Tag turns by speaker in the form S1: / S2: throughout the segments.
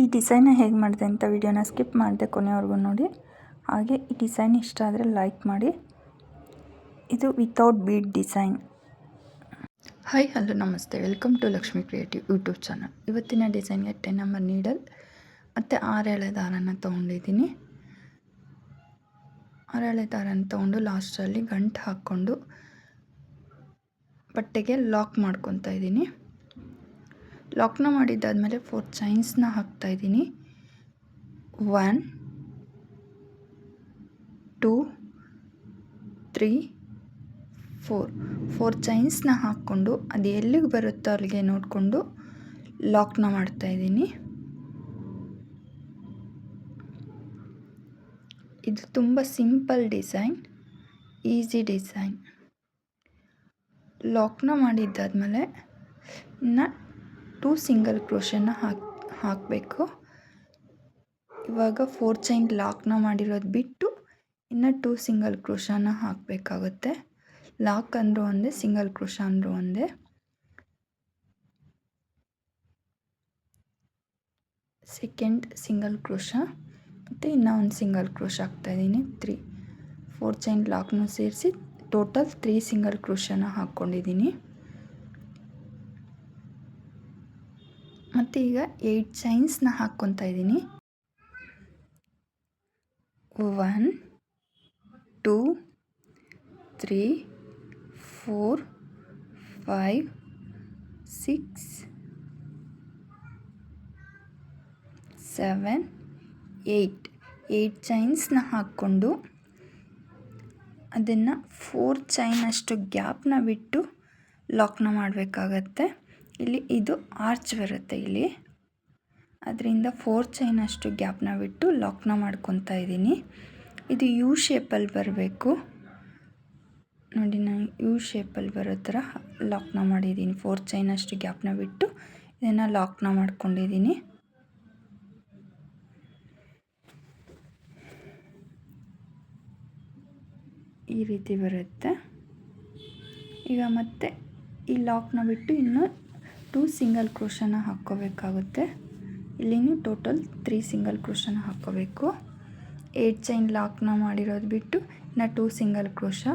S1: ಈ ಡಿಸೈನ್ನ ಹೇಗೆ ಮಾಡಿದೆ ಅಂತ ವಿಡಿಯೋನ ಸ್ಕಿಪ್ ಮಾಡಿದೆ ಕೊನೆವರೆಗೂ ನೋಡಿ. ಹಾಗೆ ಈ ಡಿಸೈನ್ ಇಷ್ಟ ಆದರೆ ಲೈಕ್ ಮಾಡಿ. ಇದು without bead design hi hello ನಮಸ್ತೆ. Welcome to Lakshmi creative YouTube channel ಇವತ್ತಿನ ಡಿಸೈನ್ಗೆ ಟೆನ್ ನಂಬರ್ ನೀಡಲ್ ಮತ್ತು ಆರು ಎಳೆ ದಾರನ ತೊಗೊಂಡಿದ್ದೀನಿ. ಆರು ಎಳೆ ದಾರನ ತೊಗೊಂಡು ಲಾಸ್ಟಲ್ಲಿ ಗಂಟು ಹಾಕ್ಕೊಂಡು ಬಟ್ಟೆಗೆ ಲಾಕ್ ಮಾಡ್ಕೊತಾ ಇದ್ದೀನಿ. ಲಾಕ್ನ ಮಾಡಿದ್ದಾದಮೇಲೆ ಫೋರ್ ಚೈನ್ಸ್ನ ಹಾಕ್ತಾಯಿದ್ದೀನಿ one two three four four ಚೈನ್ಸ್ನ ಹಾಕ್ಕೊಂಡು ಅದು ಎಲ್ಲಿಗೆ ಬರುತ್ತೋ ಅಲ್ಲಿಗೆ ನೋಡಿಕೊಂಡು ಲಾಕ್ನ ಮಾಡ್ತಾಯಿದ್ದೀನಿ ಇದು ತುಂಬ ಸಿಂಪಲ್ ಡಿಸೈನ್ ಈಸಿ ಡಿಸೈನ್ ಲಾಕ್ನ ಮಾಡಿದ್ದಾದಮೇಲೆ ಇನ್ನು ಟೂ ಸಿಂಗಲ್ ಕ್ರೋಶನ ಹಾಕಿ, ಹಾಕಬೇಕು. ಇವಾಗ ಫೋರ್ ಚೈನ್ ಲಾಕ್ನ ಮಾಡಿರೋದು ಬಿಟ್ಟು ಇನ್ನು ಟೂ ಸಿಂಗಲ್ ಕ್ರೋಶನ ಹಾಕಬೇಕಾಗುತ್ತೆ. ಲಾಕ್ ಅಂದರೂ ಒಂದೇ, ಸಿಂಗಲ್ ಕ್ರೋಶ ಅಂದರೂ ಒಂದೇ. Second single crochet. ಮತ್ತು ಇನ್ನೂ ಒಂದು ಸಿಂಗಲ್ ಕ್ರೋಶ ಹಾಕ್ತಾಯಿದ್ದೀನಿ ತ್ರೀ, ಫೋರ್ ಚೈನ್ ಲಾಕ್ನೂ ಸೇರಿಸಿ ಟೋಟಲ್ ತ್ರೀ ಸಿಂಗಲ್ ಕ್ರೋಶನ ಹಾಕ್ಕೊಂಡಿದ್ದೀನಿ. ಮತ್ತು ಈಗ ಏಯ್ಟ್ ಚೈನ್ಸ್ನ ಹಾಕ್ಕೊತಾ ಇದ್ದೀನಿ. One two three four five six seven eight eight ಚೈನ್ಸ್ನ ಹಾಕ್ಕೊಂಡು ಅದನ್ನು ಫೋರ್ ಚೈನ್ ಅಷ್ಟು ಗ್ಯಾಪ್ನ ಬಿಟ್ಟು ಲಾಕ್ನ ಮಾಡಬೇಕಾಗತ್ತೆ. ಇಲ್ಲಿ ಇದು ಆರ್ಚ್ ಬರುತ್ತೆ ಇಲ್ಲಿ. ಅದರಿಂದ ಫೋರ್ ಚೈನಷ್ಟು ಗ್ಯಾಪ್ನ ಬಿಟ್ಟು ಲಾಕ್ನ ಮಾಡ್ಕೊತಾ ಇದ್ದೀನಿ. ಇದು ಯು ಶೇಪಲ್ಲಿ ಬರಬೇಕು. ನೋಡಿ ನಾನು ಯು ಶೇಪಲ್ಲಿ ಬರೋ ಥರ ಲಾಕ್ನ ಮಾಡಿದ್ದೀನಿ. ಫೋರ್ ಚೈನಷ್ಟು ಗ್ಯಾಪ್ನ ಬಿಟ್ಟು ಇದನ್ನು ಲಾಕ್ನ ಮಾಡ್ಕೊಂಡಿದ್ದೀನಿ. ಈ ರೀತಿ ಬರುತ್ತೆ. ಈಗ ಮತ್ತೆ ಈ ಲಾಕ್ನ ಬಿಟ್ಟು ಇನ್ನು ಟೂ ಸಿಂಗಲ್ ಕ್ರೋಶನ ಹಾಕ್ಕೋಬೇಕಾಗುತ್ತೆ. ಇಲ್ಲಿನೂ ಟೋಟಲ್ ತ್ರೀ ಸಿಂಗಲ್ ಕ್ರೋಶನ ಹಾಕ್ಕೋಬೇಕು. ಏಟ್ ಚೈನ್ ಲಾಕ್ನ ಮಾಡಿರೋದು ಬಿಟ್ಟು ಇನ್ನು ಟೂ ಸಿಂಗಲ್ ಕ್ರೋಶ,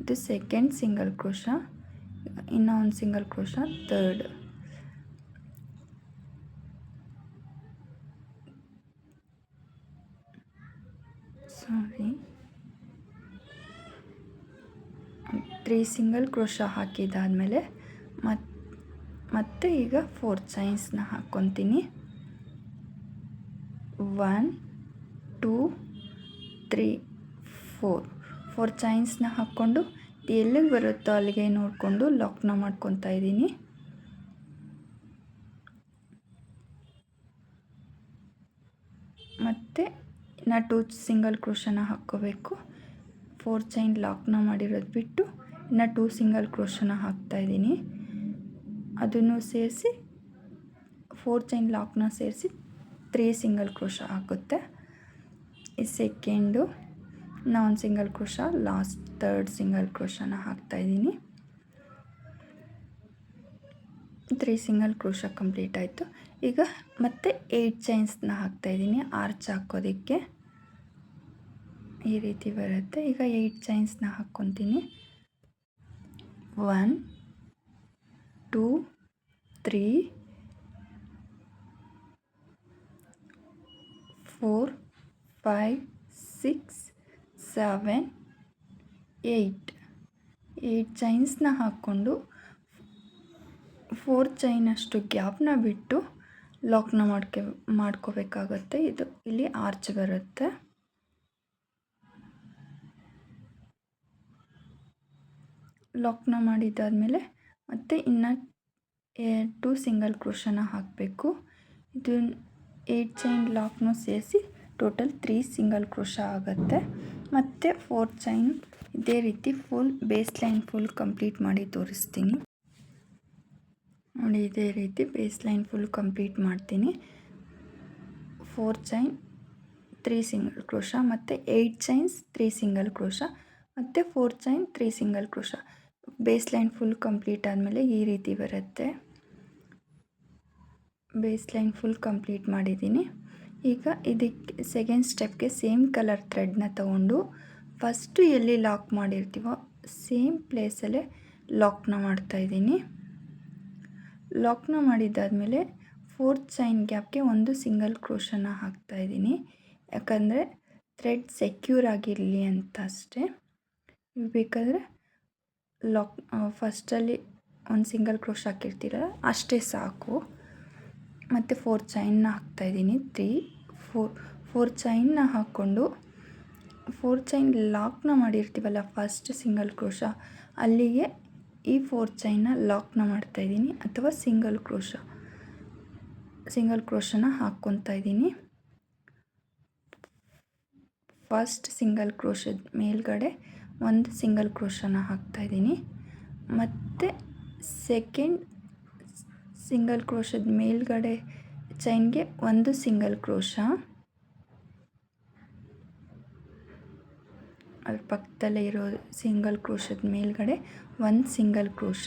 S1: ಇದು ಸೆಕೆಂಡ್ ಸಿಂಗಲ್ ಕ್ರೋಶ, ಇನ್ನು ಒಂದು ಸಿಂಗಲ್ ಕ್ರೋಶ ತರ್ಡ್ ಸಾರಿ. ತ್ರೀ ಸಿಂಗಲ್ ಕ್ರೋಶ ಹಾಕಿದ್ದಾದಮೇಲೆ ಮತ್ತು ಮತ್ತು ಈಗ ಫೋರ್ ಚೈನ್ಸ್ನ ಹಾಕ್ಕೊತೀನಿ one two three four four ಚೈನ್ಸ್ನ ಹಾಕ್ಕೊಂಡು ಎಲ್ಲಿಗೆ ಬರುತ್ತೋ ಅಲ್ಲಿಗೆ ನೋಡಿಕೊಂಡು ಲಾಕ್ನ ಮಾಡ್ಕೊತಾ ಇದ್ದೀನಿ. ಮತ್ತು ನಾ ಟೂ ಸಿಂಗಲ್ ಕ್ರೋಶನ ಹಾಕ್ಕೋಬೇಕು. ಫೋರ್ ಚೈನ್ ಲಾಕ್ನ ಮಾಡಿರೋದು ಬಿಟ್ಟು ಇನ್ನು ಟೂ ಸಿಂಗಲ್ ಕ್ರೋಶನ ಹಾಕ್ತಾಯಿದ್ದೀನಿ ಅದನ್ನು ಸೇರಿಸಿ ಫೋರ್ ಚೈನ್ ಲಾಕ್ನ ಸೇರಿಸಿ ತ್ರೀ ಸಿಂಗಲ್ ಕ್ರೋಶ ಆಗುತ್ತೆ. ಈ ಸೆಕೆಂಡು ನಾನ್ single crochet last third single ಕ್ರೋಶನ ಹಾಕ್ತಾಯಿದ್ದೀನಿ ತ್ರೀ ಸಿಂಗಲ್ ಕ್ರೋಶ ಕಂಪ್ಲೀಟ್ ಆಯಿತು. ಈಗ ಮತ್ತೆ ಏಯ್ಟ್ ಚೈನ್ಸ್ನ ಹಾಕ್ತಾಯಿದ್ದೀನಿ ಆರ್ಚ್ ಹಾಕೋದಕ್ಕೆ. ಈ ರೀತಿ ಬರುತ್ತೆ. ಈಗ ಏಯ್ಟ್ ಚೈನ್ಸ್ನ ಹಾಕ್ಕೊತೀನಿ. One two, three, four, five, six, seven, eight. Eight ಚೈನ್ಸ್ನ ಹಾಕ್ಕೊಂಡು ಫೋರ್ ಚೈನಷ್ಟು ಗ್ಯಾಪ್ನ ಬಿಟ್ಟು ಲಾಕ್ನ ಮಾಡ್ಕೊ, ಮಾಡ್ಕೋಬೇಕಾಗತ್ತೆ. ಇದು ಇಲ್ಲಿ ಆರ್ಚ್ ಬರುತ್ತೆ. ಲಾಕ್ನ ಮಾಡಿದ್ದಾದಮೇಲೆ ಮತ್ತು ಇನ್ನು ಟೂ ಸಿಂಗಲ್ ಕ್ರೋಷನ ಹಾಕಬೇಕು. ಇದು ಏಯ್ಟ್ ಚೈನ್ ಲಾಕ್ನು ಸೇರಿಸಿ ಟೋಟಲ್ ತ್ರೀ ಸಿಂಗಲ್ ಕ್ರೋಶ ಆಗುತ್ತೆ. ಮತ್ತು ಫೋರ್ ಚೈನ್ ಇದೇ ರೀತಿ full base line full complete ಮಾಡಿ ತೋರಿಸ್ತೀನಿ. ನೋಡಿ, ಇದೇ ರೀತಿ ಬೇಸ್ ಲೈನ್ ಫುಲ್ ಕಂಪ್ಲೀಟ್ ಮಾಡ್ತೀನಿ. Four chain three single crochet, ಮತ್ತು eight chains three single crochet, ಮತ್ತು four chain three single crochet. Base line full complete ಆದಮೇಲೆ ಈ ರೀತಿ ಬರುತ್ತೆ. ಬೇಸ್ ಲೈನ್ ಫುಲ್ ಕಂಪ್ಲೀಟ್ ಮಾಡಿದ್ದೀನಿ. ಈಗ ಇದಕ್ಕೆ ಸೆಕೆಂಡ್ ಸ್ಟೆಪ್ಗೆ ಸೇಮ್ ಕಲರ್ ಥ್ರೆಡ್ನ ತಗೊಂಡು ಫಸ್ಟು ಎಲ್ಲಿ ಲಾಕ್ ಮಾಡಿರ್ತೀವೋ ಸೇಮ್ ಪ್ಲೇಸಲ್ಲೇ ಲಾಕ್ನ ಮಾಡ್ತಾಯಿದ್ದೀನಿ ಲಾಕ್ನ ಮಾಡಿದ್ದಾದಮೇಲೆ ಫೋರ್ತ್ ಸೈನ್ ಗ್ಯಾಪ್ಗೆ ಒಂದು ಸಿಂಗಲ್ ಕ್ರೋಶನ ಹಾಕ್ತಾಯಿದ್ದೀನಿ ಯಾಕಂದರೆ ಥ್ರೆಡ್ ಸೆಕ್ಯೂರ್ ಆಗಿರಲಿ ಅಂತ ಅಷ್ಟೇ. ಬೇಕಾದರೆ ಲಾಕ್ ಫಸ್ಟಲ್ಲಿ ಒಂದು ಸಿಂಗಲ್ ಕ್ರೋಶ್ ಹಾಕಿರ್ತೀರಲ್ಲ ಅಷ್ಟೇ ಸಾಕು. ಮತ್ತು ಫೋರ್ ಚೈನ್ನ ಹಾಕ್ತಾಯಿದ್ದೀನಿ ತ್ರೀ ಫೋರ್ ಫೋರ್ ಚೈನ್ನ ಹಾಕ್ಕೊಂಡು ಫೋರ್ ಚೈನ್ ಲಾಕ್ನ ಮಾಡಿರ್ತೀವಲ್ಲ ಫಸ್ಟ್ ಸಿಂಗಲ್ ಕ್ರೋಶ ಅಲ್ಲಿಗೆ ಈ ಫೋರ್ ಚೈನ್ನ ಲಾಕ್ನ ಮಾಡ್ತಾಯಿದ್ದೀನಿ ಅಥವಾ ಸಿಂಗಲ್ ಕ್ರೋಶ ಸಿಂಗಲ್ ಕ್ರೋಶನ ಹಾಕ್ಕೊತಾ ಇದ್ದೀನಿ. ಫಸ್ಟ್ ಸಿಂಗಲ್ ಕ್ರೋಶದ ಮೇಲ್ಗಡೆ ಒಂದು ಸಿಂಗಲ್ ಕ್ರೋಶನ ಹಾಕ್ತಾಯಿದ್ದೀನಿ ಮತ್ತು ಸೆಕೆಂಡ್ ಸಿಂಗಲ್ ಕ್ರೋಶದ ಮೇಲ್ಗಡೆ ಚೈನ್ಗೆ ಒಂದು ಸಿಂಗಲ್ ಕ್ರೋಶ. ಅದ್ರ ಪಕ್ಕದಲ್ಲೇ ಇರೋ ಸಿಂಗಲ್ ಕ್ರೋಶದ ಮೇಲ್ಗಡೆ ಒಂದು ಸಿಂಗಲ್ ಕ್ರೋಶ.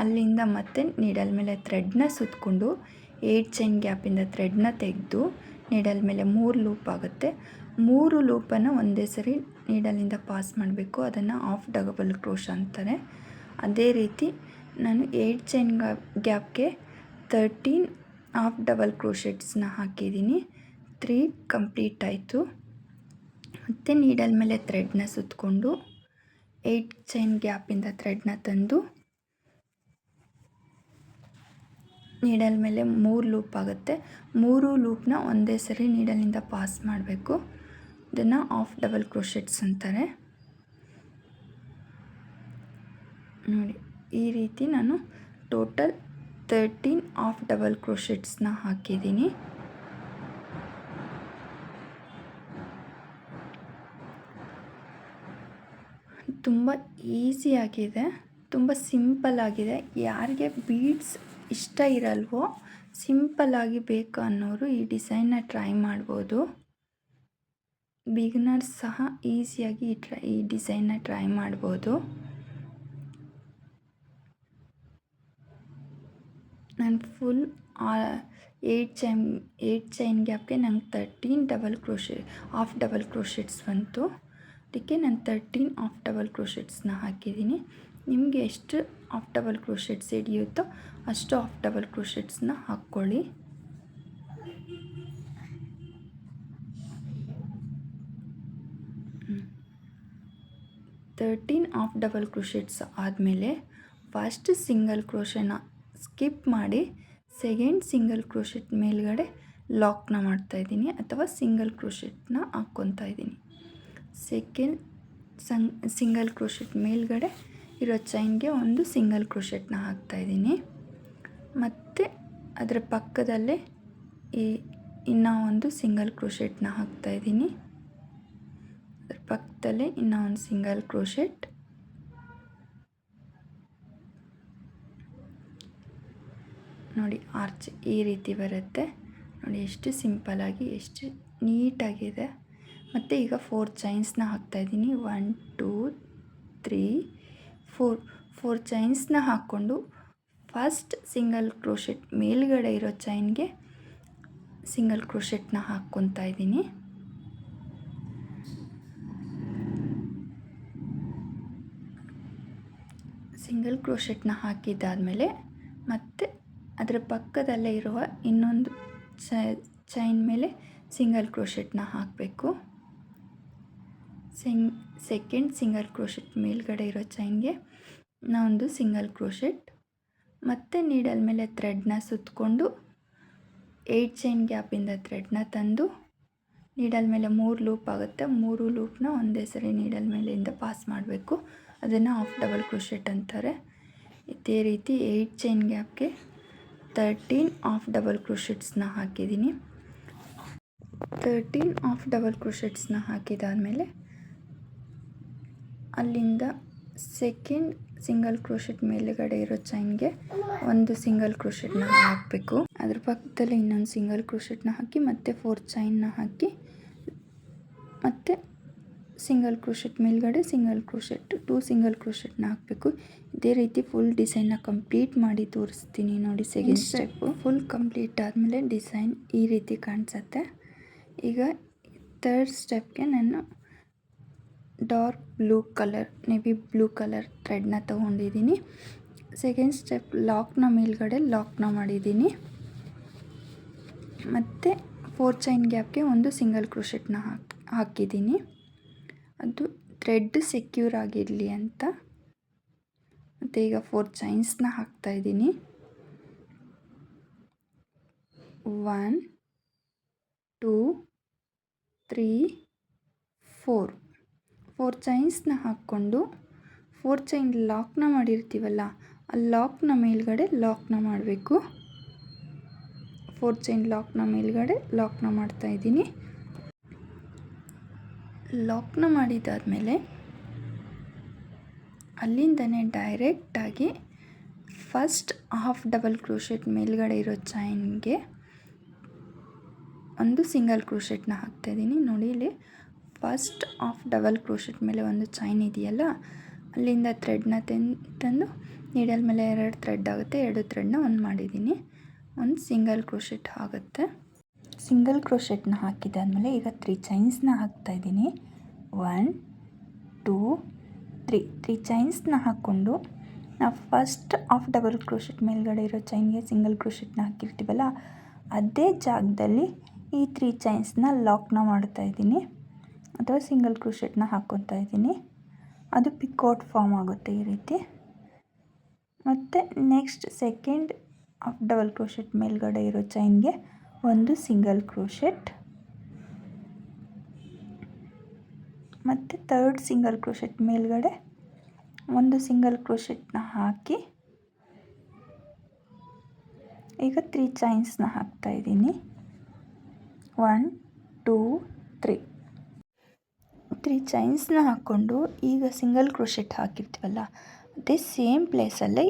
S1: ಅಲ್ಲಿಂದ ಮತ್ತೆ ನೀಡಲ್ ಮೇಲೆ ಥ್ರೆಡ್ನ ಸುತ್ತಕೊಂಡು ಏಟ್ ಚೈನ್ ಗ್ಯಾಪಿಂದ ಥ್ರೆಡ್ನ ತೆಗೆದು ನೀಡಲ್ ಮೇಲೆ ಮೂರು ಲೂಪ್ ಆಗುತ್ತೆ. ಮೂರು ಲೂಪನ್ನು ಒಂದೇ ಸರಿ ನೀಡಲಿಂದ ಪಾಸ್ ಮಾಡಬೇಕು. ಅದನ್ನು ಆಫ್ ಡಬಲ್ ಕ್ರೋಶ ಅಂತಾರೆ. ಅದೇ ರೀತಿ ನಾನು ಏಯ್ಟ್ ಚೈನ್ ಗ್ಯಾಪ್ಗೆ ತರ್ಟೀನ್ ಆಫ್ ಡಬಲ್ ಕ್ರೋಶೆಟ್ಸ್ನ ಹಾಕಿದ್ದೀನಿ. ತ್ರೀ ಕಂಪ್ಲೀಟ್ ಆಯಿತು. ಮತ್ತು ನೀಡಲ್ ಮೇಲೆ ಥ್ರೆಡ್ನ ಸುತ್ತಕೊಂಡು ಏಯ್ಟ್ ಚೈನ್ ಗ್ಯಾಪಿಂದ ಥ್ರೆಡ್ನ ತಂದು ನೀಡಲ್ ಮೇಲೆ ಮೂರು ಲೂಪ್ ಆಗುತ್ತೆ. ಮೂರು ಲೂಪ್ನ ಒಂದೇ ಸರಿ ನೀಡಲಿಂದ ಪಾಸ್ ಮಾಡಬೇಕು. ಇದನ್ನು ಆಫ್ ಡಬಲ್ ಕ್ರೋಶೆಟ್ಸ್ ಅಂತಾರೆ. ನೋಡಿ, ಈ ರೀತಿ ನಾನು ಟೋಟಲ್ ತರ್ಟೀನ್ ಆಫ್ ಡಬಲ್ ಕ್ರೋಶೆಟ್ಸ್ನ ಹಾಕಿದ್ದೀನಿ. ತುಂಬ ಈಸಿಯಾಗಿದೆ ತುಂಬ ಸಿಂಪಲ್ ಆಗಿದೆ. ಯಾರಿಗೆ ಬೀಡ್ಸ್ ಇಷ್ಟ ಇರಲ್ವೋ ಸಿಂಪಲ್ಲಾಗಿ ಬೇಕು ಅನ್ನೋರು ಈ ಡಿಸೈನ್ನ ಟ್ರೈ ಮಾಡ್ಬೋದು. ಬಿಗಿನರ್ಸ್ ಸಹ ಈಸಿಯಾಗಿ ಈ ಟ್ರೈ, ಈ ಡಿಸೈನ್ನ ಟ್ರೈ ಮಾಡ್ಬೋದು. ನಾನು full eight chain eight chain ಗ್ಯಾಪ್ಗೆ ನಂಗೆ thirteen double crochet, of double crochets ಬಂತು. ಅದಕ್ಕೆ ನಾನು ತರ್ಟೀನ್ ಆಫ್ ಡಬಲ್ ಕ್ರೋಶೆಟ್ಸ್ನ ಹಾಕಿದ್ದೀನಿ. ನಿಮಗೆ ಎಷ್ಟು ಆಫ್ ಡಬಲ್ ಕ್ರೋಶೆಟ್ಸ್ ಹಿಡಿಯುತ್ತೋ ಅಷ್ಟು ಆಫ್ ಡಬಲ್ ಕ್ರೋಶೆಟ್ಸ್ನ ಹಾಕ್ಕೊಳ್ಳಿ. ತರ್ಟೀನ್ ಆಫ್ ಡಬಲ್ ಕ್ರೋಶೆಟ್ಸ್ ಆದಮೇಲೆ ಫಸ್ಟ್ ಸಿಂಗಲ್ ಕ್ರೋಶೆನ ಸ್ಕಿಪ್ ಮಾಡಿ ಸೆಕೆಂಡ್ ಸಿಂಗಲ್ ಕ್ರೋಶೆಟ್ ಮೇಲ್ಗಡೆ ಲಾಕ್ನ ಮಾಡ್ತಾಯಿದ್ದೀನಿ ಅಥವಾ ಸಿಂಗಲ್ ಕ್ರೋಶೆಟ್ನ ಹಾಕ್ಕೊತಾ ಇದ್ದೀನಿ. ಸೆಕೆಂಡ್ ಸಂಗ್ ಸಿಂಗಲ್ ಕ್ರೋಶೆಟ್ ಮೇಲ್ಗಡೆ ಇರೋ ಚೈನ್ಗೆ ಒಂದು ಸಿಂಗಲ್ ಕ್ರೋಶೆಟ್ನ ಹಾಕ್ತಾಯಿದ್ದೀನಿ ಮತ್ತು ಅದರ ಪಕ್ಕದಲ್ಲೇ ಈ ಇನ್ನೂ ಒಂದು ಸಿಂಗಲ್ ಕ್ರೋಶೆಟ್ನ ಹಾಕ್ತಾಯಿದ್ದೀನಿ ಅದ್ರ ಪಕ್ಕದಲ್ಲೇ ಇನ್ನೂ ಒಂದು ಸಿಂಗಲ್ ಕ್ರೋಶೆಟ್. ನೋಡಿ ಆರ್ಚ್ ಈ ರೀತಿ ಬರುತ್ತೆ. ನೋಡಿ, ಎಷ್ಟು ಸಿಂಪಲಾಗಿ ಎಷ್ಟು ನೀಟಾಗಿದೆ ಮತ್ತು ಈಗ ಫೋರ್ ಚೈನ್ಸ್ನ ಹಾಕ್ತಾಯಿದ್ದೀನಿ one two three four four ಚೈನ್ಸ್ನ ಹಾಕ್ಕೊಂಡು ಫಸ್ಟ್ ಸಿಂಗಲ್ ಕ್ರೋಶೆಟ್ ಮೇಲ್ಗಡೆ ಇರೋ ಚೈನ್ಗೆ ಸಿಂಗಲ್ ಕ್ರೋಶೆಟ್ನ ಹಾಕ್ಕೊತಾ ಇದ್ದೀನಿ. ಸಿಂಗಲ್ ಕ್ರೋಶೆಟ್ನ ಹಾಕಿದ್ದಾದಮೇಲೆ ಮತ್ತೆ ಅದರ ಪಕ್ಕದಲ್ಲೇ ಇರುವ ಇನ್ನೊಂದು ಚೈನ್ ಮೇಲೆ ಸಿಂಗಲ್ ಕ್ರೋಶೆಟ್ನ ಹಾಕಬೇಕು. ಸಿಂಗ್ ಸೆಕೆಂಡ್ ಸಿಂಗಲ್ ಕ್ರೋಶೆಟ್ ಮೇಲ್ಗಡೆ ಇರೋ ಚೈನ್ಗೆ ನಾವೊಂದು ಸಿಂಗಲ್ ಕ್ರೋಶೆಟ್, ಮತ್ತು ನೀಡಲ್ ಮೇಲೆ ಥ್ರೆಡ್ನ ಸುತ್ತಕೊಂಡು ಏಯ್ಟ್ ಚೈನ್ ಗ್ಯಾಪಿಂದ ಥ್ರೆಡ್ನ ತಂದು ನೀಡಲ್ ಮೇಲೆ ಮೂರು ಲೂಪ್ ಆಗುತ್ತೆ. ಮೂರು ಲೂಪ್ನ ಒಂದೇ ಸರಿ ನೀಡಲ್ ಮೇಲಿಂದ ಪಾಸ್ ಮಾಡಬೇಕು. ಅದನ್ನು ಆಫ್ ಡಬಲ್ ಕ್ರೋಶೆಟ್ ಅಂತಾರೆ. ಇದೇ ರೀತಿ ಏಯ್ಟ್ ಚೈನ್ ಗ್ಯಾಪ್ಗೆ ತರ್ಟೀನ್ ಆಫ್ ಡಬಲ್ ಕ್ರೋಶೆಟ್ಸ್ನ ಹಾಕಿದ್ದೀನಿ. ತರ್ಟೀನ್ ಆಫ್ ಡಬಲ್ ಕ್ರೋಶೆಟ್ಸ್ನ ಹಾಕಿದಾದಮೇಲೆ ಅಲ್ಲಿಂದ ಸೆಕೆಂಡ್ ಸಿಂಗಲ್ ಕ್ರೋಶೆಟ್ ಮೇಲುಗಡೆ ಇರೋ ಚೈನ್ಗೆ ಒಂದು ಸಿಂಗಲ್ ಕ್ರೋಶೆಟ್ನ ಹಾಕಬೇಕು. ಅದ್ರ ಪಕ್ಕದಲ್ಲಿ ಇನ್ನೊಂದು ಸಿಂಗಲ್ ಕ್ರೋಶೆಟ್ನ ಹಾಕಿ ಮತ್ತೆ ಫೋರ್ ಚೈನ್ನ ಹಾಕಿ ಮತ್ತು ಸಿಂಗಲ್ ಕ್ರೋಶೆಟ್ ಮೇಲ್ಗಡೆ ಸಿಂಗಲ್ ಕ್ರೋಶೆಟ್ ಟೂ ಸಿಂಗಲ್ ಕ್ರೋಶೆಟ್ನ ಹಾಕಬೇಕು ಇದೇ ರೀತಿ ಫುಲ್ ಡಿಸೈನ್ನ ಕಂಪ್ಲೀಟ್ ಮಾಡಿ ತೋರಿಸ್ತೀನಿ ನೋಡಿ ಸೆಕೆಂಡ್ ಸ್ಟೆಪ್ ಫುಲ್ ಕಂಪ್ಲೀಟ್ ಆದಮೇಲೆ ಡಿಸೈನ್ ಈ ರೀತಿ ಕಾಣಿಸುತ್ತೆ. ಈಗ ಥರ್ಡ್ ಸ್ಟೆಪ್ಗೆ ನಾನು dark blue colour navy blue colour ಥ್ರೆಡ್ನ ತೊಗೊಂಡಿದ್ದೀನಿ. ಸೆಕೆಂಡ್ ಸ್ಟೆಪ್ ಲಾಕ್ನ ಮೇಲ್ಗಡೆ ಲಾಕ್ನ ಮಾಡಿದ್ದೀನಿ. ಮತ್ತು ಫೋರ್ ಚೈನ್ ಗ್ಯಾಪ್ಗೆ ಒಂದು ಸಿಂಗಲ್ ಕ್ರೋಶೆಟ್ನ ಹಾಕಿ ಹಾಕಿದ್ದೀನಿ. ಅದು ಥ್ರೆಡ್ ಸೆಕ್ಯೂರ್ ಆಗಿರಲಿ ಅಂತ. ಮತ್ತು ಈಗ ಫೋರ್ ಚೈನ್ಸ್ನ ಹಾಕ್ತಾಯಿದ್ದೀನಿ one two three four four ಚೈನ್ಸ್ನ ಹಾಕ್ಕೊಂಡು ಫೋರ್ ಚೈನ್ ಲಾಕ್ನ ಮಾಡಿರ್ತೀವಲ್ಲ, ಆ ಲಾಕ್ನ ಮೇಲ್ಗಡೆ ಲಾಕ್ನ ಮಾಡಬೇಕು. ಫೋರ್ ಚೈನ್ ಲಾಕ್ನ ಮೇಲ್ಗಡೆ ಲಾಕ್ನ ಮಾಡ್ತಾಯಿದ್ದೀನಿ ಲಾಕ್ನ ಮಾಡಿದ್ದಾದಮೇಲೆ ಅಲ್ಲಿಂದನೇ ಡೈರೆಕ್ಟಾಗಿ ಫಸ್ಟ್ ಹಾಫ್ ಡಬಲ್ ಕ್ರೋಶೆಟ್ ಮೇಲ್ಗಡೆ ಇರೋ ಚೈನ್ಗೆ ಒಂದು ಸಿಂಗಲ್ ಕ್ರೋಶೆಟ್ನ ಹಾಕ್ತಾಯಿದ್ದೀನಿ ನೋಡಿ ಇಲ್ಲಿ ಫಸ್ಟ್ ಆಫ್ ಡಬಲ್ ಕ್ರೋಶೆಟ್ ಮೇಲೆ ಒಂದು ಚೈನ್ ಇದೆಯಲ್ಲ, ಅಲ್ಲಿಂದ ಥ್ರೆಡ್ನ ತೆನ್, ತಂದು ನೀಡಲ್ ಮೇಲೆ ಎರಡು ಥ್ರೆಡ್ ಆಗುತ್ತೆ, ಎರಡು ಥ್ರೆಡ್ನ ಒಂದು ಮಾಡಿದ್ದೀನಿ. ಒಂದು ಸಿಂಗಲ್ ಕ್ರೋಶೆಟ್ ಆಗುತ್ತೆ. ಸಿಂಗಲ್ ಕ್ರೋಶೆಟ್ನ ಹಾಕಿದ್ದಾದಮೇಲೆ ಈಗ ತ್ರೀ ಚೈನ್ಸ್ನ ಹಾಕ್ತಾಯಿದ್ದೀನಿ ಒನ್, ಟೂ, ತ್ರೀ. ತ್ರೀ ಚೈನ್ಸ್ನ ಹಾಕ್ಕೊಂಡು ನಾವು ಫಸ್ಟ್ ಆಫ್ ಡಬಲ್ ಕ್ರೋಶೆಟ್ ಮೇಲ್ಗಡೆ ಇರೋ ಚೈನ್ಗೆ ಸಿಂಗಲ್ ಕ್ರೋಶೆಟ್ನ ಹಾಕಿರ್ತೀವಲ್ಲ, ಅದೇ ಜಾಗದಲ್ಲಿ ಈ ತ್ರೀ ಚೈನ್ಸ್ನ ಲಾಕ್ನ ಮಾಡ್ತಾ ಇದ್ದೀನಿ. ಅಥವಾ ಸಿಂಗಲ್ ಕ್ರೋಶೆಟ್ನ ಹಾಕ್ಕೊತಾ ಇದ್ದೀನಿ. ಅದು ಪಿಕ್ಔಟ್ ಫಾರ್ಮ್ ಆಗುತ್ತೆ ಈ ರೀತಿ. ಮತ್ತು next second of double crochet ಮೇಲ್ಗಡೆ ಇರೋ ಚೈನ್ಗೆ ಒಂದು ಸಿಂಗಲ್ ಕ್ರೋಶೆಟ್ ಮತ್ತು ತರ್ಡ್ ಸಿಂಗಲ್ ಕ್ರೋಶೆಟ್ ಮೇಲ್ಗಡೆ ಒಂದು ಸಿಂಗಲ್ ಕ್ರೋಶೆಟ್ನ ಹಾಕಿ. ಈಗ ತ್ರೀ ಚೈನ್ಸ್ನ ಹಾಕ್ತಾ ಇದ್ದೀನಿ. ಒನ್ ಟೂ ತ್ರೀ ತ್ರೀ ಚೈನ್ಸ್ನ ಹಾಕ್ಕೊಂಡು ಈಗ ಸಿಂಗಲ್ ಕ್ರೋಶೆಟ್ ಹಾಕಿರ್ತೀವಲ್ಲ, ಅದೇ ಸೇಮ್ ಪ್ಲೇಸಲ್ಲೇ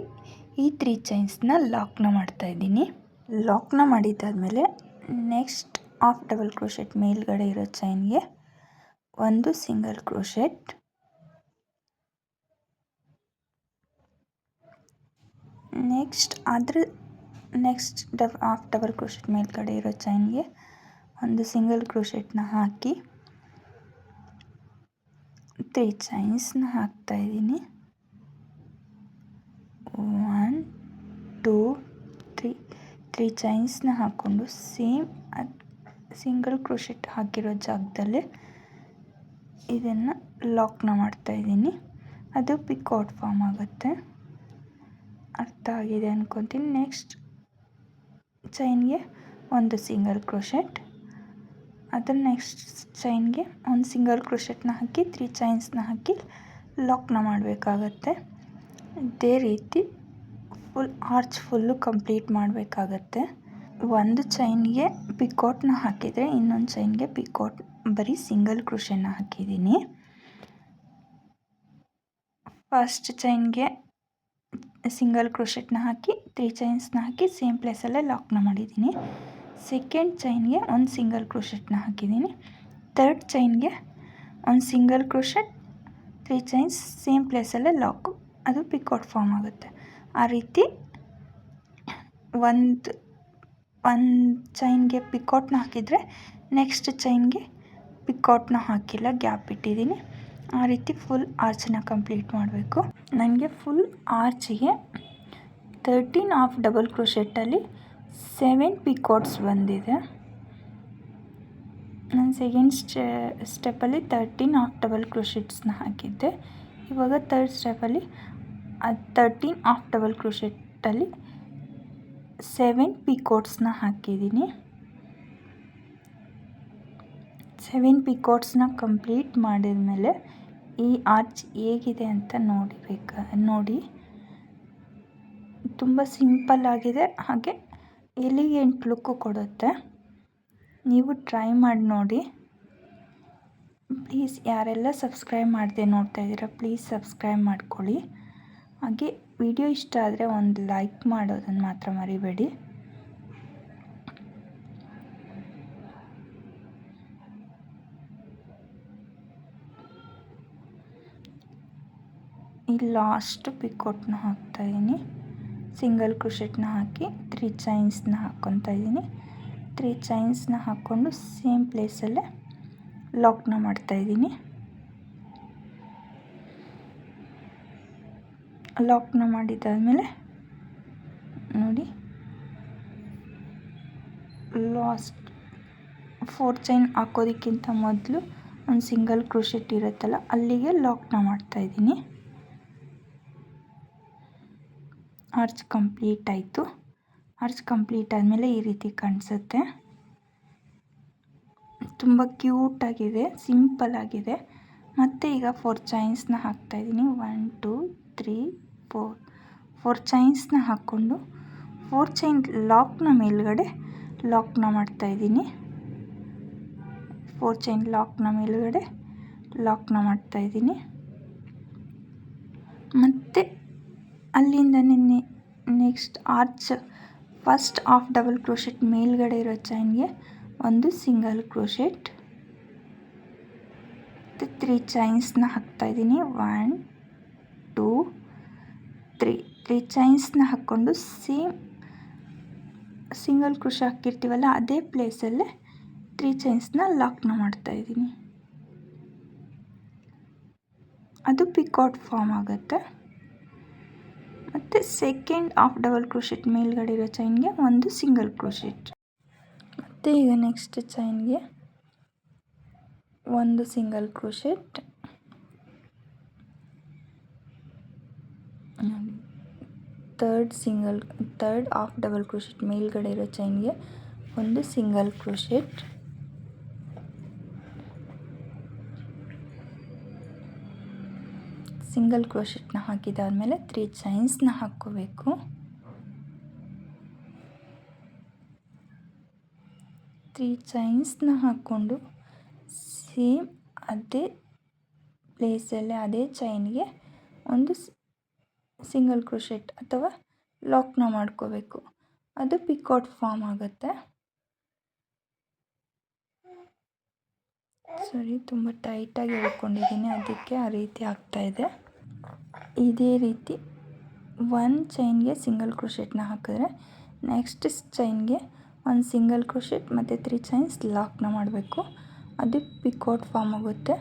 S1: ಈ ತ್ರೀ ಚೈನ್ಸ್ನ ಲಾಕ್ನ ಮಾಡ್ತಾಯಿದ್ದೀನಿ ಲಾಕ್ನ ಮಾಡಿದ್ದಾದಮೇಲೆ ನೆಕ್ಸ್ಟ್ ಆಫ್ ಡಬಲ್ ಕ್ರೋಶೆಟ್ ಮೇಲ್ಗಡೆ ಇರೋ ಚೈನ್ಗೆ ಒಂದು ಸಿಂಗಲ್ ಕ್ರೋಶೆಟ್. ನೆಕ್ಸ್ಟ್ ಅದ್ರ next dub of double crochet ಮೇಲ್ಗಡೆ ಇರೋ ಚೈನ್ಗೆ ಒಂದು ಸಿಂಗಲ್ ಕ್ರೋಶೆಟ್ನ ಹಾಕಿ ತ್ರೀ ಚೈನ್ಸ್ನ ಹಾಕ್ತಾಯಿದ್ದೀನಿ ಒನ್, ಟೂ ತ್ರೀ ಚೈನ್ಸ್ನ ಹಾಕ್ಕೊಂಡು ಸೇಮ್ ಸಿಂಗಲ್ ಕ್ರೋಶೆಟ್ ಹಾಕಿರೋ ಜಾಗದಲ್ಲೇ ಇದನ್ನು ಲಾಕ್ನ ಮಾಡ್ತಾಯಿದ್ದೀನಿ ಅದು ಪಿಕ್ಔಟ್ ಫಾರ್ಮ್ ಆಗುತ್ತೆ. ಅರ್ಥ ಆಗಿದೆ ಅಂದ್ಕೊತೀನಿ ನೆಕ್ಸ್ಟ್ ಚೈನ್ಗೆ ಒಂದು ಸಿಂಗಲ್ ಕ್ರೋಶೆಟ್ ಅದರ ನೆಕ್ಸ್ಟ್ ಚೈನ್ಗೆ ಒಂದು ಸಿಂಗಲ್ ಕ್ರೋಶೆಟ್ನ ಹಾಕಿ ತ್ರೀ ಚೈನ್ಸ್ನ ಹಾಕಿ ಲಾಕ್ನ ಮಾಡಬೇಕಾಗತ್ತೆ. ಇದೇ ರೀತಿ ಫುಲ್ ಆರ್ಚ್ ಫುಲ್ಲು ಕಂಪ್ಲೀಟ್ ಮಾಡಬೇಕಾಗತ್ತೆ. ಒಂದು ಚೈನ್ಗೆ ಪಿಕೋಟ್ನ ಹಾಕಿದರೆ ಇನ್ನೊಂದು ಚೈನ್ಗೆ ಪಿಕೋಟ್ ಬರೀ ಸಿಂಗಲ್ ಕ್ರೂಷನ್ನ ಹಾಕಿದ್ದೀನಿ. ಫಸ್ಟ್ ಚೈನ್ಗೆ ಸಿಂಗಲ್ ಕ್ರೋಶೆಟ್ನ ಹಾಕಿ ತ್ರೀ ಚೈನ್ಸ್ನ ಹಾಕಿ ಸೇಮ್ ಪ್ಲೇಸಲ್ಲೇ ಲಾಕ್ನ ಮಾಡಿದ್ದೀನಿ. ಸೆಕೆಂಡ್ ಚೈನ್ಗೆ ಒಂದು ಸಿಂಗಲ್ ಕ್ರೋಶೆಟ್ನ ಹಾಕಿದ್ದೀನಿ. ತರ್ಡ್ ಚೈನ್ಗೆ ಒಂದು single crochet three chains same ಪ್ಲೇಸಲ್ಲೇ lock ಅದು ಪಿಕ್ಔಟ್ ಫಾರ್ಮ್ ಆಗುತ್ತೆ. ಆ ರೀತಿ ಒಂದು ಒಂದು ಚೈನ್ಗೆ ಪಿಕೌಟ್ನ ಹಾಕಿದರೆ ನೆಕ್ಸ್ಟ್ ಚೈನ್ಗೆ ಪಿಕೌಟ್ನ ಹಾಕಿಲ್ಲ, ಗ್ಯಾಪ್ ಬಿಟ್ಟಿದ್ದೀನಿ ಆ ರೀತಿ ಫುಲ್ ಆರ್ಚನ್ನ ಕಂಪ್ಲೀಟ್ ಮಾಡಬೇಕು. ನನಗೆ ಫುಲ್ ಆರ್ಚಿಗೆ ತರ್ಟೀನ್ ಆಫ್ ಡಬಲ್ ಕ್ರೋಶೆಟ್ಟಲ್ಲಿ ಸೆವೆನ್ ಪಿಕಾಟ್ಸ್ ಬಂದಿದೆ. ನಾನು ಸೆಕೆಂಡ್ ಸ್ಟೆ ಸ್ಟೆಪ್ಪಲ್ಲಿ ತರ್ಟೀನ್ ಆಫ್ ಡಬಲ್ ಕ್ರೋಶೆಟ್ಸ್ನ ಹಾಕಿದ್ದೆ. ಇವಾಗ ತರ್ಡ್ ಸ್ಟೆಪ್ಪಲ್ಲಿ ತರ್ಟೀನ್ ಆಫ್ ಡಬಲ್ ಕ್ರೋಶೆಟ್ಟಲ್ಲಿ ಸೆವೆನ್ ಪಿಕೋಟ್ಸ್ನ ಹಾಕಿದ್ದೀನಿ. ಸೆವೆನ್ ಪಿಕೋಟ್ಸ್ನ ಕಂಪ್ಲೀಟ್ ಮಾಡಿದ ಮೇಲೆ ಈ ಆರ್ಚ್ ಹೇಗಿದೆ ಅಂತ ನೋಡಿಬೇಕ ನೋಡಿ. ತುಂಬ ಸಿಂಪಲ್ ಆಗಿದೆ, ಹಾಗೆ ಎಲಿಗೆಂಟ್ ಲುಕ್ಕು ಕೊಡುತ್ತೆ. ನೀವು ಟ್ರೈ ಮಾಡಿ ನೋಡಿ. ಪ್ಲೀಸ್ ಯಾರೆಲ್ಲ ಸಬ್ಸ್ಕ್ರೈಬ್ ಮಾಡದೆ ನೋಡ್ತಾ ಇದ್ದೀರಾ ಪ್ಲೀಸ್ ಸಬ್ಸ್ಕ್ರೈಬ್ ಮಾಡ್ಕೊಳ್ಳಿ. ಹಾಗೆ ವಿಡಿಯೋ ಇಷ್ಟ ಆದರೆ ಒಂದು ಲೈಕ್ ಮಾಡೋದನ್ನು ಮಾತ್ರ ಮರಿಬೇಡಿ. ಈ ಲಾಸ್ಟ್ ಪಿಕೋಟ್ನ ಹಾಕ್ತಾಯಿದ್ದೀನಿ ಸಿಂಗಲ್ ಕ್ರೋಶೆಟ್ನ ಹಾಕಿ ತ್ರೀ ಚೈನ್ಸ್ನ ಹಾಕ್ಕೊತಾ ಇದ್ದೀನಿ. ತ್ರೀ ಚೈನ್ಸ್ನ ಹಾಕ್ಕೊಂಡು ಸೇಮ್ ಪ್ಲೇಸಲ್ಲೇ ಲಾಕ್ನ ಮಾಡ್ತಾಯಿದ್ದೀನಿ ಲಾಕ್ನ ಮಾಡಿದ್ದಾದಮೇಲೆ ನೋಡಿ. ಲಾಸ್ಟ್ ಫೋರ್ ಚೈನ್ ಹಾಕೋದಕ್ಕಿಂತ ಮೊದಲು ಒಂದು ಸಿಂಗಲ್ ಕ್ರೋಶೆಟ್ ಇರುತ್ತಲ್ಲ, ಅಲ್ಲಿಗೆ ಲಾಕ್ನ ಮಾಡ್ತಾಯಿದ್ದೀನಿ ಆರ್ಚ್ ಕಂಪ್ಲೀಟ್ ಆಯಿತು. ಆರ್ಚ್ ಕಂಪ್ಲೀಟ್ ಆದಮೇಲೆ ಈ ರೀತಿ ಕಾಣಿಸುತ್ತೆ. ತುಂಬ ಕ್ಯೂಟಾಗಿದೆ ಸಿಂಪಲ್ ಆಗಿದೆ. ಮತ್ತು ಈಗ ಫೋರ್ ಚೈನ್ಸ್ನ ಹಾಕ್ತಾಯಿದ್ದೀನಿ one two three four four ಚೈನ್ಸ್ನ ಹಾಕ್ಕೊಂಡು ಫೋರ್ ಚೈನ್ ಲಾಕ್ನ ಮೇಲುಗಡೆ ಲಾಕ್ನ ಮಾಡ್ತಾಯಿದ್ದೀನಿ ಫೋರ್ ಚೈನ್ ಲಾಕ್ನ ಮೇಲುಗಡೆ ಲಾಕ್ನ ಮಾಡ್ತಾಯಿದ್ದೀನಿ ಮತ್ತು ಅಲ್ಲಿಂದ ನಿನ್ನೆ next arch first of double crochet ಮೇಲ್ಗಡೆ ಇರೋ ಚೈನ್ಗೆ ಒಂದು ಸಿಂಗಲ್ ಕ್ರೋಶೆಟ್ ಮತ್ತು ತ್ರೀ ಚೈನ್ಸ್ನ ಹಾಕ್ತಾಯಿದ್ದೀನಿ ಒನ್ ಟೂ ತ್ರೀ ತ್ರೀ ಚೈನ್ಸ್ನ ಹಾಕ್ಕೊಂಡು ಸೇಮ್ ಸಿಂಗಲ್ ಕ್ರೋಶ ಹಾಕಿರ್ತೀವಲ್ಲ ಅದೇ ಪ್ಲೇಸಲ್ಲೇ ತ್ರೀ ಚೈನ್ಸ್ನ ಲಾಕ್ನ ಮಾಡ್ತಾಯಿದ್ದೀನಿ ಅದು ಪಿಕಾಟ್ ಫಾರ್ಮ್ ಆಗುತ್ತೆ. ಮತ್ತು ಸೆಕೆಂಡ್ ಆಫ್ ಡಬಲ್ ಕ್ರೋಶೆಟ್ ಮೇಲ್ಗಡೆ ಇರೋ ಚೈನ್ಗೆ ಒಂದು ಸಿಂಗಲ್ ಕ್ರೋಶೆಟ್ ಮತ್ತು ಈಗ ನೆಕ್ಸ್ಟ್ ಚೈನ್ಗೆ ಒಂದು single crochet third single third of double crochet ಮೇಲ್ಗಡೆ ಇರೋ ಚೈನ್ಗೆ ಒಂದು ಸಿಂಗಲ್ ಕ್ರೋಶೆಟ್ ಸಿಂಗಲ್ ಕ್ರೋಶೆಟ್ನ ಹಾಕಿದಾದಮೇಲೆ ತ್ರೀ ಚೈನ್ಸ್ನ ಹಾಕ್ಕೋಬೇಕು. ತ್ರೀ ಚೈನ್ಸ್ನ ಹಾಕ್ಕೊಂಡು ಸೇಮ್ ಅದೇ ಪ್ಲೇಸಲ್ಲೇ ಅದೇ ಚೈನ್ಗೆ ಒಂದು ಸಿಂಗಲ್ ಕ್ರೋಶೆಟ್ ಅಥವಾ ಲಾಕ್ನ ಮಾಡ್ಕೋಬೇಕು. ಅದು ಪಿಕಾಟ್ ಫಾರ್ಮ್ ಆಗುತ್ತೆ. ಸರಿ, ತುಂಬ ಟೈಟಾಗಿ ಹೇಳ್ಕೊಂಡಿದ್ದೀನಿ. ಅದಕ್ಕೆ ಆ ರೀತಿ ಆಗ್ತಾಯಿದೆ ಇದೇ. ರೀತಿ ಒನ್ ಚೈನ್ಗೆ ಸಿಂಗಲ್ ಕ್ರೋಶೆಟ್ನ ಹಾಕಿದ್ರೆ ನೆಕ್ಸ್ಟ್ ಚೈನ್ಗೆ ಒಂದು ಸಿಂಗಲ್ ಕ್ರೋಶೆಟ್ ಮತ್ತು ತ್ರೀ ಚೈನ್ಸ್ ಲಾಕ್ನ ಮಾಡಬೇಕು. ಅದು ಪಿಕೋಟ್ ಫಾರ್ಮ್ ಆಗುತ್ತೆ.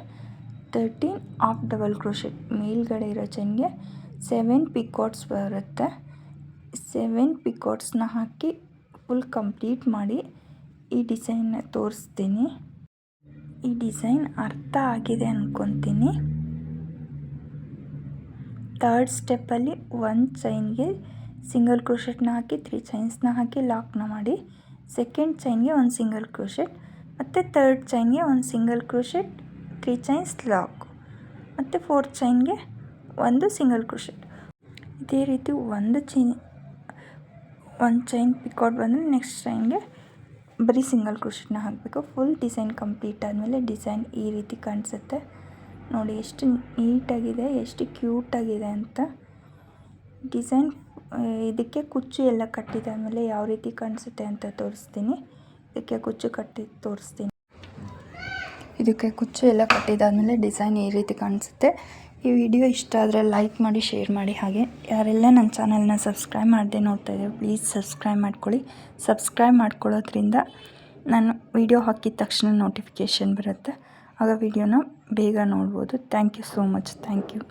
S1: ತರ್ಟೀನ್ ಆಫ್ ಡಬಲ್ ಕ್ರೋಶೆಟ್ ಮೇಲ್ಗಡೆ ಇರೋ ಚೈನ್ಗೆ ಸೆವೆನ್ ಪಿಕೋಟ್ಸ್ ಬರುತ್ತೆ. ಸೆವೆನ್ ಪಿಕೋಟ್ಸ್ನ ಹಾಕಿ ಫುಲ್ ಕಂಪ್ಲೀಟ್ ಮಾಡಿ ಈ ಡಿಸೈನ್ನ ತೋರಿಸ್ತೀನಿ. ಈ ಡಿಸೈನ್ ಅರ್ಥ ಆಗಿದೆ ಅಂದ್ಕೊತೀನಿ ತರ್ಡ್ ಸ್ಟೆಪ್ಪಲ್ಲಿ ಒನ್ ಚೈನ್ಗೆ ಸಿಂಗಲ್ ಕ್ರೋಶೆಟ್ನ ಹಾಕಿ ತ್ರೀ ಚೈನ್ಸ್ನ ಹಾಕಿ ಲಾಕ್ನ ಮಾಡಿ. ಸೆಕೆಂಡ್ ಚೈನ್ಗೆ ಒಂದು ಸಿಂಗಲ್ ಕ್ರೋಶೆಟ್ ಮತ್ತು ತರ್ಡ್ ಚೈನ್ಗೆ ಒಂದು single crochet three chains lock ಮತ್ತು ಫೋರ್ತ್ ಚೈನ್ಗೆ ಒಂದು ಸಿಂಗಲ್ ಕ್ರೋಶೆಟ್ ಇದೇ ರೀತಿ ಒಂದು ಚೈನ್ ಒಂದು ಚೈನ್ ಪಿಕೌಟ್ ಬಂದರೆ ನೆಕ್ಸ್ಟ್ ಚೈನ್ಗೆ ಬರೀ ಸಿಂಗಲ್ ಕ್ರೋಶೆಟ್ನ ಹಾಕಬೇಕು. ಫುಲ್ ಡಿಸೈನ್ ಕಂಪ್ಲೀಟ್ ಆದಮೇಲೆ ಡಿಸೈನ್ ಈ ರೀತಿ ಕಾಣಿಸುತ್ತೆ. ನೋಡಿ ಎಷ್ಟು ನೀಟಾಗಿದೆ ಎಷ್ಟು ಕ್ಯೂಟಾಗಿದೆ ಅಂತ. ಡಿಸೈನ್ ಇದಕ್ಕೆ ಕುಚ್ಚು ಎಲ್ಲ ಕಟ್ಟಿದಾದಮೇಲೆ ಯಾವ ರೀತಿ ಕಾಣಿಸುತ್ತೆ ಅಂತ ತೋರಿಸ್ತೀನಿ. ಇದಕ್ಕೆ ಕುಚ್ಚು ಕಟ್ಟಿ ತೋರಿಸ್ತೀನಿ. ಇದಕ್ಕೆ ಕುಚ್ಚು ಎಲ್ಲ ಕಟ್ಟಿದಾದಮೇಲೆ ಡಿಸೈನ್ ಈ ರೀತಿ ಕಾಣಿಸುತ್ತೆ. ಈ ವಿಡಿಯೋ ಇಷ್ಟ ಆದರೆ ಲೈಕ್ ಮಾಡಿ ಶೇರ್ ಮಾಡಿ ಹಾಗೆ. ಯಾರೆಲ್ಲ ನನ್ನ ಚಾನಲ್ನ ಸಬ್ಸ್ಕ್ರೈಬ್ ಮಾಡದೆ ನೋಡ್ತಾ ಇದ್ದೀವಿ ಪ್ಲೀಸ್ ಸಬ್ಸ್ಕ್ರೈಬ್ ಮಾಡ್ಕೊಳ್ಳಿ. ಸಬ್ಸ್ಕ್ರೈಬ್ ಮಾಡ್ಕೊಳ್ಳೋದ್ರಿಂದ ನಾನು ವಿಡಿಯೋ ಹಾಕಿದ ತಕ್ಷಣ ನೋಟಿಫಿಕೇಷನ್ ಬರುತ್ತೆ. ಆಗ ವಿಡಿಯೋನ ಬೇಗ ನೋಡ್ಬೋದು. Thank you so much thank you